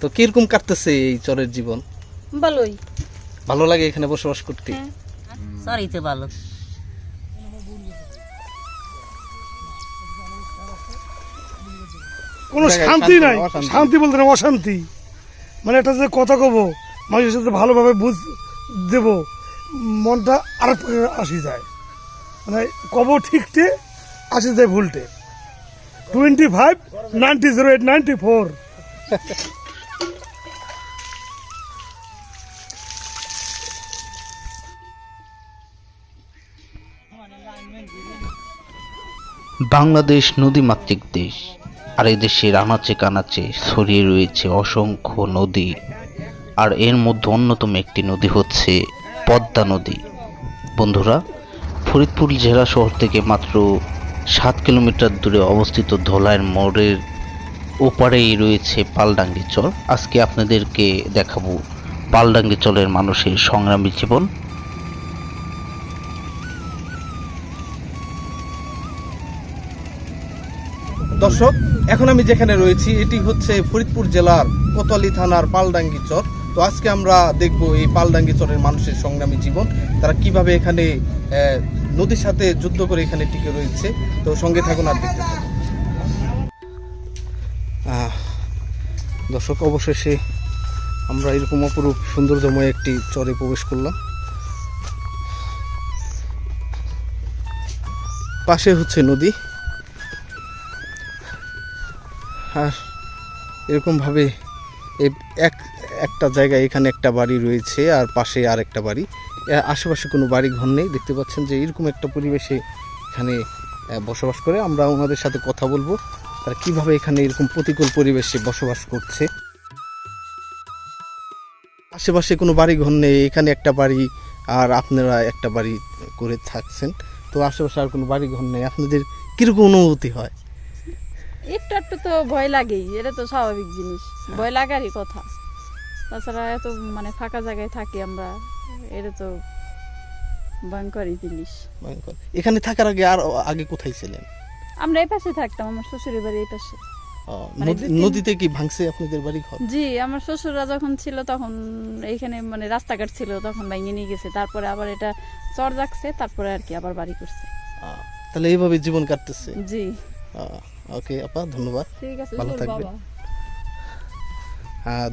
তো কীরকম কাটতেছে এই চরের জীবন? ভালোই। ভালো লাগে এখানে বসবাস করতে? হ্যাঁ। সরিতে ভালো। কোনো শান্তি নাই। শান্তি বলতে না অশান্তি। মানে এটা যে কথা কব মানুষের সাথে ভালোভাবে বুঝ দেব মনটা আর আসি যায়। মানে কব ঠিকটে আসি যায় ভুলটে। Twenty five ninety zero eight ninety four Bangladesh নদীমাতৃক দেশ। আর এই দেশের আনাচে কানাচে ছড়িয়ে রয়েছে অসংখ্য নদী। আর এর মধ্যে অন্যতম একটি নদী হচ্ছে পদ্মা নদী। বন্ধুরা, ফরিদপুর জেলা শহর থেকে মাত্র সাত কিলোমিটার দূরে অবস্থিত ধলাইয়ের মোড়ের ওপারেই রয়েছে পালডাঙ্গি চর। আজকে আপনাদেরকে দেখাবো পালডাঙ্গি চরের মানুষের সংগ্রামী জীবন। দর্শক, এখন আমি যেখানে রয়েছি, এটি হচ্ছে ফরিদপুর জেলার কোতোয়ালি থানার পালডাঙ্গি চর। তো আজকে আমরা দেখব এই পালডাঙ্গি চরের মানুষের সংগ্রামী জীবন। তারা কীভাবে এখানে নদীর সাথে যুদ্ধ করে এখানে টিকে রয়েছে। তো সঙ্গে থাকুন আর দেখতে থাকুন। দর্শক, অবশেষে আমরা এরকম অপরূপ সৌন্দর্যময় একটি চরে প্রবেশ করলাম। পাশে হচ্ছে নদী। আর এরকমভাবে এক, একটা জায়গায় এখানে একটা বাড়ি রয়েছে আর পাশে আর একটা বাড়ি আশেপাশে কোনো বাড়ি ঘর নেই। দেখতে পাচ্ছেন যে এরকম একটা পরিবেশে এখানে বসবাস করে। আমরা ওনাদের সাথে কথা বলব। তারা কীভাবে এখানে এরকম প্রতিকূল পরিবেশে বসবাস করছে। আশেপাশে কোনো বাড়ি ঘর নেই। এখানে একটা বাড়ি আর আপনারা একটা বাড়ি করে থাকছেন। তো আশেপাশে আর কোনো বাড়ি ঘর নেই। আপনাদের কীরকম অনুভূতি হয়? একটু একটু তো ভয় লাগেই এটা তো স্বাভাবিক জিনিস ভয় লাগারই কথা। তাছাড়া এত মানে ফাঁকা জায়গায় থাকি আমরা এটা তো ভয়ঙ্করই জিনিস। ভয়ঙ্কর। এখানে থাকার আগে আর আগে কোথায় ছিলেন? আমরা এই পাশে থাকতাম আমার শ্বশুরের বাড়ি এই পাশে। মানে নদীতে কি ভাঙছে আপনাদের বাড়ি ঘর জি আমার শ্বশুররা যখন ছিল তখন এইখানে মানে রাস্তাঘাট ছিল তখন ভেঙে নিয়ে গেছে। তারপরে আবার এটা চর যাচ্ছে তারপরে আর কি আবার বাড়ি করছে। তাহলে এইভাবে জীবন কাটতেছে। জি। ওকে আপা ধন্যবাদ। ভালো থাকবে।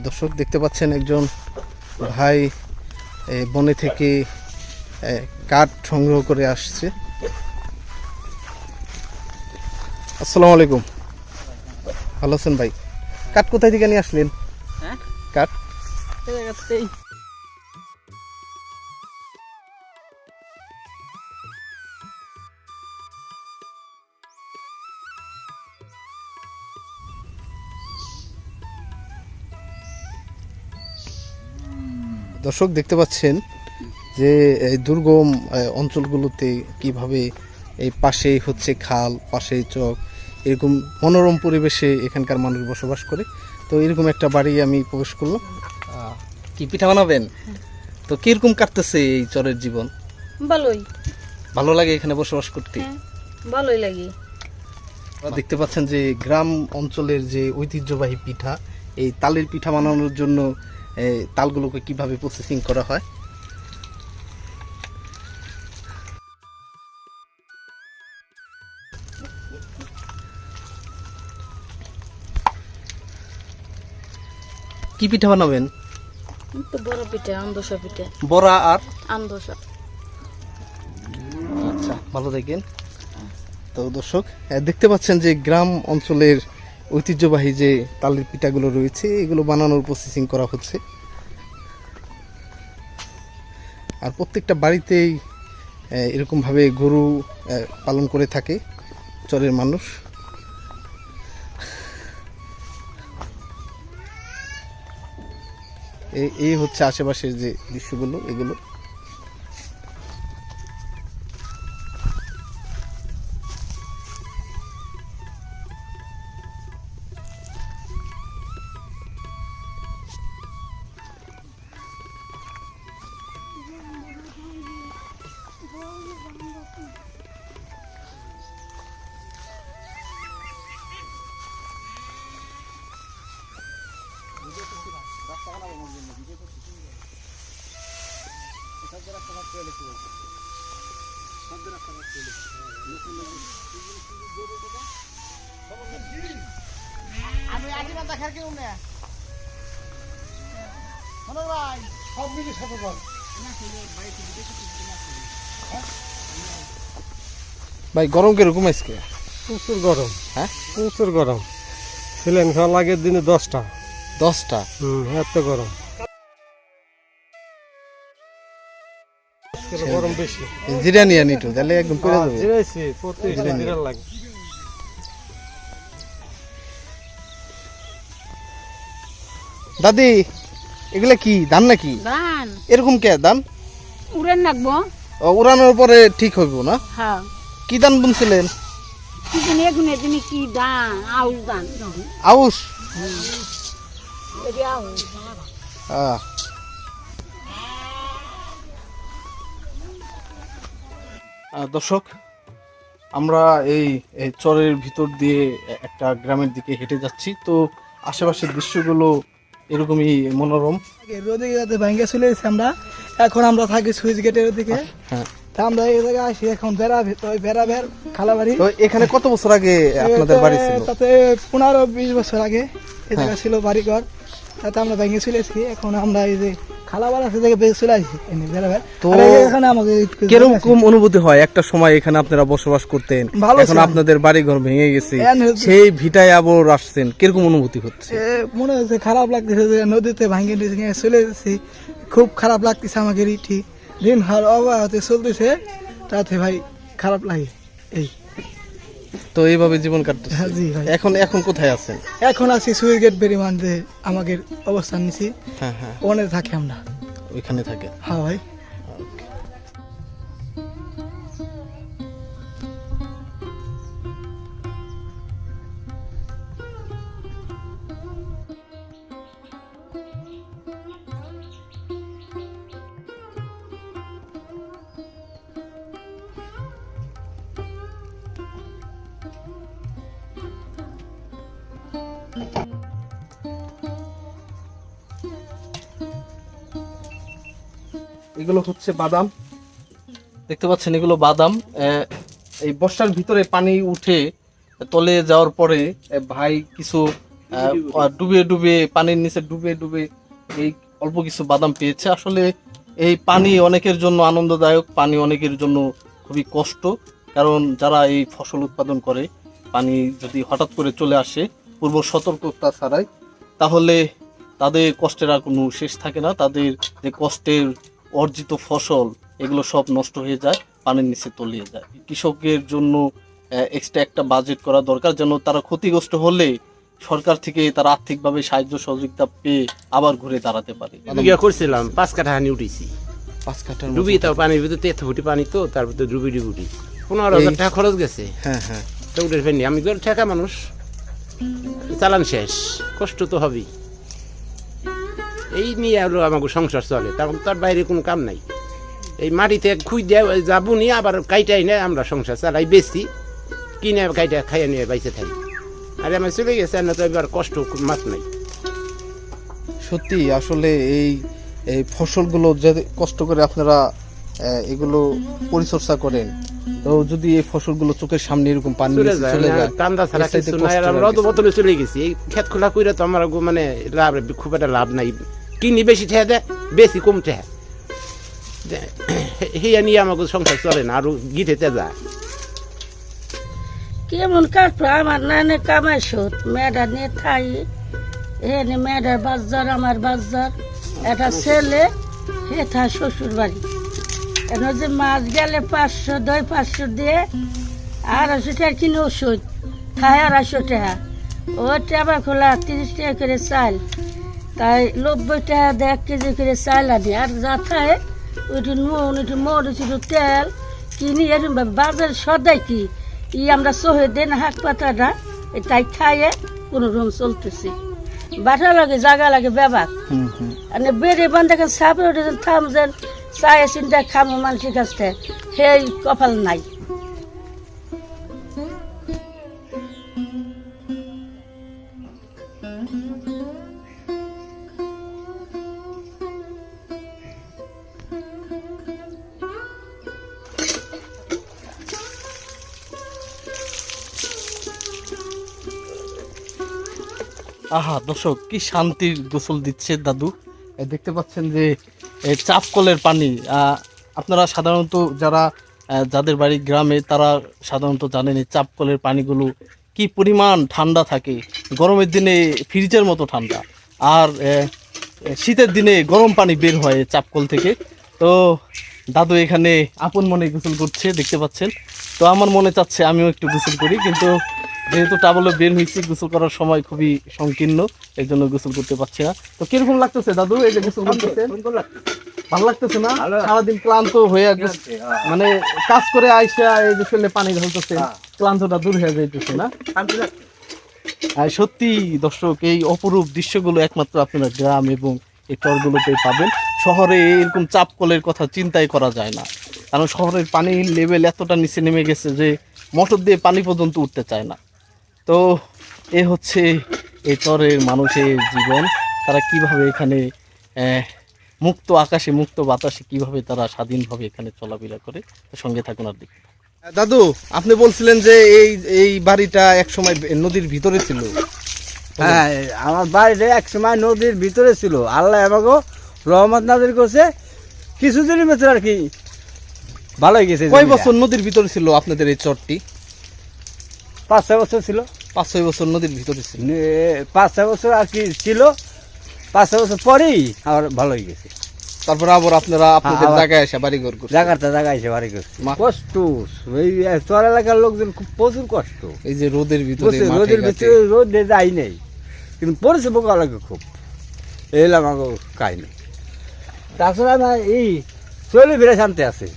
দর্শক দেখতে পাচ্ছেন একজন ভাই বনে থেকে কাঠ সংগ্রহ করে আসছে। আসসালামু আলাইকুম। ভালো আছেন ভাই? কাঠ কোথায় থেকে নিয়ে আসলেন? হ্যাঁ? কাঠ? দর্শক দেখতে পাচ্ছেন যে এই দুর্গম অঞ্চলগুলোতে কীভাবে এই পাশেই হচ্ছে খাল পাশেই চক এরকম মনোরম পরিবেশে এখানকার মানুষ বসবাস করে। তো এরকম একটা বাড়ি আমি প্রবেশ করলাম। কি পিঠা বানাবেন? তো কীরকম কাটতেছে এই চরের জীবন? ভালোই। ভালো লাগে এখানে বসবাস করতে? হ্যাঁ ভালোই লাগে। দেখতে পাচ্ছেন যে গ্রাম অঞ্চলের যে ঐতিহ্যবাহী পিঠা এই তালের পিঠা বানানোর জন্য তালগুলোকে কীভাবে প্রসেসিং করা হয়? কি পিঠা বানাবেন? বড় পিঠে আন্দোসা পিঠে। বড়া আর? আন্দোসা। আচ্ছা ভালো থাকেন তো দর্শক দেখতে পাচ্ছেন যে গ্রাম অঞ্চলের ঐতিহ্যবাহী যে তালের পিঠাগুলো রয়েছে, এগুলো বানানোর প্রসেসিং করা হচ্ছে। আর প্রত্যেকটা বাড়িতেই এরকমভাবে গরু পালন করে থাকে চরের মানুষ। এই হচ্ছে আশেপাশের যে দৃশ্যগুলো, এগুলো। সব মিলে সাথে বল ভাই গরম কীরকম আজকে? প্রচুর গরম। হ্যাঁ? প্রচুর গরম। সিলেন খাওয়া লাগে দিনে দশটা। দশটা? হুম এত গরম। গরম বেশি। জিরা নিয়ে নিটু তাহলে একদম পরে যাবে। জিরাইছি প্রতি জিরা লাগে। দাদি এগুলা কি ধান নাকি? ধান। এরকম কে ধান? উড়েন রাখব। ও, উড়ানোর পরে ঠিক হইব না? হ্যাঁ। কি ধান বুনছিলেন? কি জানি এগুনে তুমি কি ধান আউশ ধান। আউশ? এটি আউশ আহ। দর্শক আমরা এই চরের ভিতর দিয়ে একটা গ্রামের দিকে হেঁটে যাচ্ছি। তো আশেপাশের দৃশ্যগুলো এরকমই মনোরম। রোদে ভাঙ্গে চলে এসেছি আমরা। এখন আমরা থাকি সুইচ গেটের ওদিকে হ্যাঁ। তা আমরা এই জায়গায় আসি এখন বেড়া বেড়া বের খালাবাড়ি। তো এখানে কত বছর আগে আপনাদের বাড়ি ছিল? তাতে পনেরো বিশ বছর আগে এই জায়গা ছিল বাড়িঘর। তাতে আমরা ভেঙে চলে এসেছি এখন আমরা এই যে খালাবার আছে থেকে বের চলে আসি এনে তো এখানে আমাকে কীরকম অনুভূতি হয়? একটা সময় এখানে আপনারা বসবাস করতেন এখন আপনাদের বাড়ি ঘর ভেঙে গেছে এখন সেই ভিটায় আবার আসছেন কীরকম অনুভূতি হচ্ছে? মনে হচ্ছে খারাপ লাগতেছে যে নদীতে নিয়ে চলে এসেছি। খুব খারাপ লাগতেছে আমাকে ইটি দিন হার অবাহতে চলতেছে তাতে ভাই খারাপ লাগে। এই। তো এইভাবে জীবন কাটতেছে। হ্যাঁ, জি ভাই। এখন এখন কোথায় আছেন? এখন আছি সুইগেট বেরিমান্ডে আমাদের যে আমাকে অবস্থান নিছি। হ্যাঁ হ্যাঁ। ওখানে থাকি আমরা। ওইখানে থাকে। হ্যাঁ ভাই। এগুলো হচ্ছে বাদাম। দেখতে পাচ্ছেন, এগুলো বাদাম। এই বর্ষার ভিতরে পানি উঠে তলে যাওয়ার পরে ভাই কিছু ডুবে ডুবে পানির নিচে ডুবে ডুবে এই অল্প কিছু বাদাম পেয়েছে। আসলে এই পানি অনেকের জন্য আনন্দদায়ক, পানি অনেকের জন্য খুবই কষ্ট। কারণ যারা এই ফসল উৎপাদন করে, পানি যদি হঠাৎ করে চলে আসে পূর্ব সতর্কতা ছাড়াই, তাহলে তাদের কষ্টের আর কোনো শেষ থাকে না। তাদের যে কষ্টের অর্জিত ফসল এগুলো সব নষ্ট হয়ে যায় পানির নিচে তলিয়ে যায়। কৃষকের জন্য এক্সট্রা একটা বাজেট করা দরকার যেন তারা ক্ষতিগ্রস্ত হলে সরকার থেকে তারা আর্থিকভাবে সাহায্য সহযোগিতা পেয়ে আবার ঘুরে দাঁড়াতে পারে। করছিলাম পাঁচ কাঠা হানি উঠেছি। পাঁচ কাঠা। ডুবি তাও পানির ভিতরে তেত ফুটি পানি তো তার ভিতরে ডুবি ডুবি। উঠি পনেরো হাজার টাকা খরচ গেছে। হ্যাঁ হ্যাঁ। তো উঠে ফেলনি আমি তো ঠেকা মানুষ। চালান শেষ কষ্ট তো হবেই। এই নিয়ে হলো আমাকে সংসার চলে তখন তার বাইরে কোনো কাম নাই। এই মাটিতে খুই দেওয়া যাব নিয়ে আবার কাইটাই নেয় আমরা সংসার চালাই বেশি কিনে কাইটা খাইয়ে নিয়ে বাইসে থাকি। আর আমার চলে গেছে না তো এবার কষ্ট মাত নাই। সত্যি আসলে এই এই ফসলগুলো যে কষ্ট করে আপনারা এগুলো পরিচর্যা করেন তো যদি এই ফসলগুলো চোখের সামনে এরকম পানি চলে যায় কান্দা ছাড়া কিছু নাই আমরা আর বোতলে চলে গেছি। এই খেত খোলা কইরা তো আমার মানে লাভ খুব একটা লাভ নাই। কিনি বেশি ঠেয়া দেয়, বেশি কম ঠেয়া। হিয়া নিয়ে আমাকে সংসার চলে না, আরও গিঠেতে যায়। কেমন কাটবো? আমার নানে কামাই সুত মেয়েটা নিয়ে থাই। এনে মেয়েটার বাজার, আমার বাজার। একটা ছেলে হে থায় শ্বশুর বাড়ি এখন যে মাছ গেলে পাঁচশো, দই পাঁচশো দিয়ে আড়াইশো টাকা কিনে ওষুধ খায় আড়াইশো টাকা। ও টাকা খোলা, তিরিশ টাকা করে চাল। তাই নব্বই টাকা দিয়ে এক কেজি করে চাল আনি। আর যা খায় ওইটু নুন ওইটু মরিচ ওইটু তেল কিনি এরকম বাজার সদাই কি? ই আমরা সহে দেন হাক পাতাটা তাই খাইয়ে কোনো রুম চলতেছি। বাটা লাগে জাগা লাগে হুম আর বেড়ে বান্ধে সাপে উঠে থাম যেন চায় চিন্তা খামো মানুষের কাছ থেকে। সেই কপাল নাই। আহা, দর্শক, কি শান্তির গোসল দিচ্ছে দাদু। দেখতে পাচ্ছেন যে চাপ কলের পানি। আপনারা সাধারণত যারা যাদের বাড়ি গ্রামে, তারা সাধারণত জানেন এই চাপ কলের পানিগুলো কি পরিমাণ ঠান্ডা থাকে। গরমের দিনে ফ্রিজের মতো ঠান্ডা। আর শীতের দিনে গরম পানি বের হয় চাপ কল থেকে। তো, দাদু এখানে আপন মনে গোসল করছে, দেখতে পাচ্ছেন। তো আমার মনে চাচ্ছে আমিও একটু গোসল করি, কিন্তু যেহেতু টাবলে বের হয়েছি গোসল করার সময় খুবই সংকীর্ণ এই জন্য গোসল করতে পারছি না। তো কীরকম লাগতেছে দাদু এই যে গোসল করতেছে ভালো লাগতেছে না? সারাদিন ক্লান্ত হয়ে গেছে মানে কাজ করে আইসা এই যে ফেলে পানি ঢালতেছে ক্লান্তটা দূর হয়ে যাইতেছে না? আর সত্যি দর্শক এই অপরূপ দৃশ্যগুলো একমাত্র আপনারা গ্রাম এবং এই চরগুলোতে পাবেন। শহরে এরকম চাপ কলের কথা চিন্তাই করা যায় না। কারণ শহরের পানির লেভেল এতটা নিচে নেমে গেছে যে মোটর দিয়ে পানি পর্যন্ত উঠতে চায় না। তো এ হচ্ছে এই চরের মানুষের জীবন। তারা কীভাবে এখানে আহ, মুক্ত আকাশে মুক্ত বাতাসে কীভাবে তারা স্বাধীনভাবে এখানে চলাফেরা করে সঙ্গে থাকুন আর দেখুন দাদু আপনি বলছিলেন যে এই এই বাড়িটা এক সময় নদীর ভিতরে ছিল। হ্যাঁ আমার বাড়িটা এক সময় নদীর ভিতরে ছিল। আল্লাহ আমাকে রহমত নাজির করছে। কিছুদিনের ভেতরে আর কি ভালো হয়ে গেছে কয় বছর নদীর ভিতরে ছিল আপনাদের এই চরটি? পাঁচ ছয় বছর ছিল। পাঁচ ছয় বছর নদীর ভিতরে ছিল পাঁচ ছয় বছর আর কি ছিল পাঁচ ছয় বছর পরেই আবার ভালো হয়ে গেছে। তারপর আবার আপনারা আপনাদের জায়গায় এসে বাড়ি ঘর করছেন। জায়গাটা জায়গা এসে বাড়ি করছে। কষ্ট এই চর এলাকার লোকজন খুব প্রচুর কষ্ট। এই যে রোদের ভিতরে রোদের। ভিতরে রোদে যাই নেই কিন্তু পড়েছে বোকা লাগে খুব। এলাম আমাকে কাহিনি। তাছাড়া না এই চলে বেড়ে শান্তি আছে।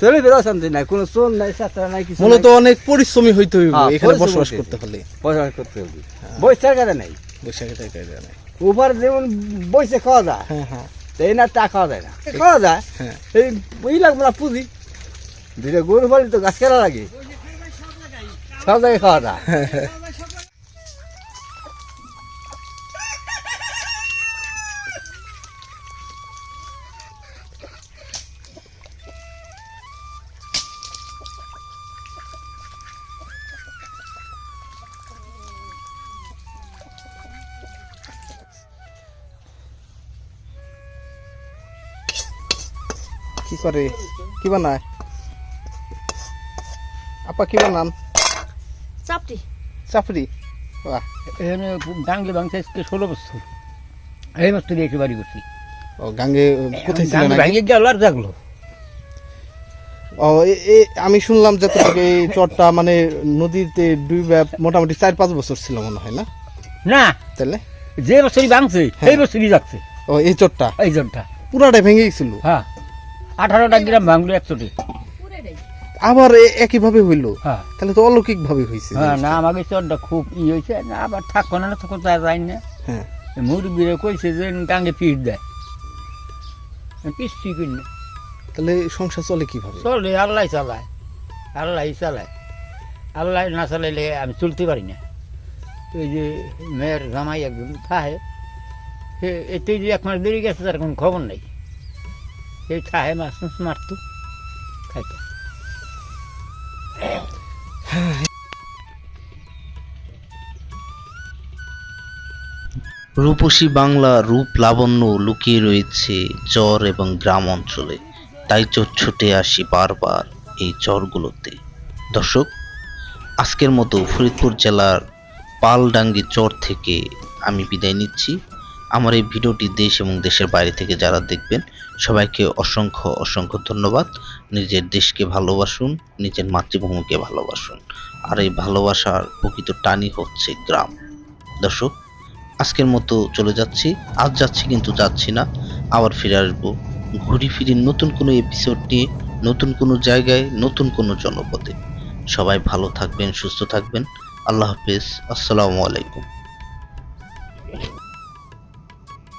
চলে বেড়ে শান্তি নাই কোনো চোর নাই নাই কিছু মূলত অনেক পরিশ্রমী হইতে হইব হ্যাঁ, এখানে বসবাস করতে হলে। পয়সা করতে হবে বৈশাখ কাটে নাই। বৈশাখে টাকা দেয় না। উপর যেমন বইসে খাওয়া যায় হ্যাঁ হ্যাঁ। এই না টা খাওয়া যায় না। খাওয়া যায় হ্যাঁ। এই ওই লাগবে না পুঁজি দুইটা গরু বাড়ি তো গাছ কেনা লাগে। সব জায়গায় খাওয়া যায়। কি করে কি বানায়? আপা কি বানান? চাপটি চাপড়ি? বাহ। এখানে গাঙ্গে ষোলো বছর। এই বছর এসে বাড়ি করছি। ও গাঙ্গে কোথায় ছিলেন গাঙ্গে গেল আর জাগলো। ও আমি শুনলাম যে তোকে এই চরটা মানে নদীতে ডুবে মোটামুটি চার পাঁচ বছর ছিল মনে হয় না? না। তাহলে? যে বছরই ভাঙছে হ্যাঁ। এই বছরই যাচ্ছে। ও এই চরটা? এই জনটা পুরাটাই ভেঙে গেছিল হ্যাঁ। আঠারোটা গ্রাম ভাঙলো একশোটি। আবার একইভাবে হইল? হ্যাঁ। তাহলে তো অলৌকিক ভাবে হয়েছে হ্যাঁ না আমাকে চরটা খুব ই হয়েছে না আবার থাকব না তখন তো যাই না। হ্যাঁ। মুরব্বীরা কইছে যে গাঙ্গে পিস দেয়। পিসি কিনে তাহলে সংসার চলে কীভাবে? চলে আল্লাহ চালায়। আল্লাহ চালায়। আল্লাহ না চালাইলে আমি চলতে পারি না। এই যে মেয়ের জামাই একজন থাহে সে এতে যে এক মাস বেরিয়ে গেছে তার কোনো খবর নেই। থাহে মাছ মাছ মারতো। রূপসী বাংলা রূপ লাবণ্য লুকিয়ে রয়েছে চর এবং গ্রাম অঞ্চলে। তাই চোর ছুটে আসি বারবার এই চরগুলোতে দর্শক, আজকের মতো ফরিদপুর জেলার পালডাঙ্গি চর থেকে আমি বিদায় নিচ্ছি। আমার এই ভিডিওটি দেশ এবং দেশের বাইরে থেকে যারা দেখবেন, সবাইকে অসংখ্য অসংখ্য ধন্যবাদ। নিজের দেশকে ভালোবাসুন, নিজের মাতৃভূমিকে ভালোবাসুন। আর এই ভালোবাসার প্রকৃত টানই হচ্ছে গ্রাম। দর্শক, আজকের মতো চলে যাচ্ছি। আজ যাচ্ছি কিন্তু যাচ্ছি না। আবার ফিরে আসব। ঘুরি ফিরি নতুন কোনো এপিসোড নিয়ে, নতুন কোনো জায়গায়, নতুন কোনো জনপদে। সবাই ভালো থাকবেন, সুস্থ থাকবেন। আল্লাহ হাফেজ। আসসালামু আলাইকুম।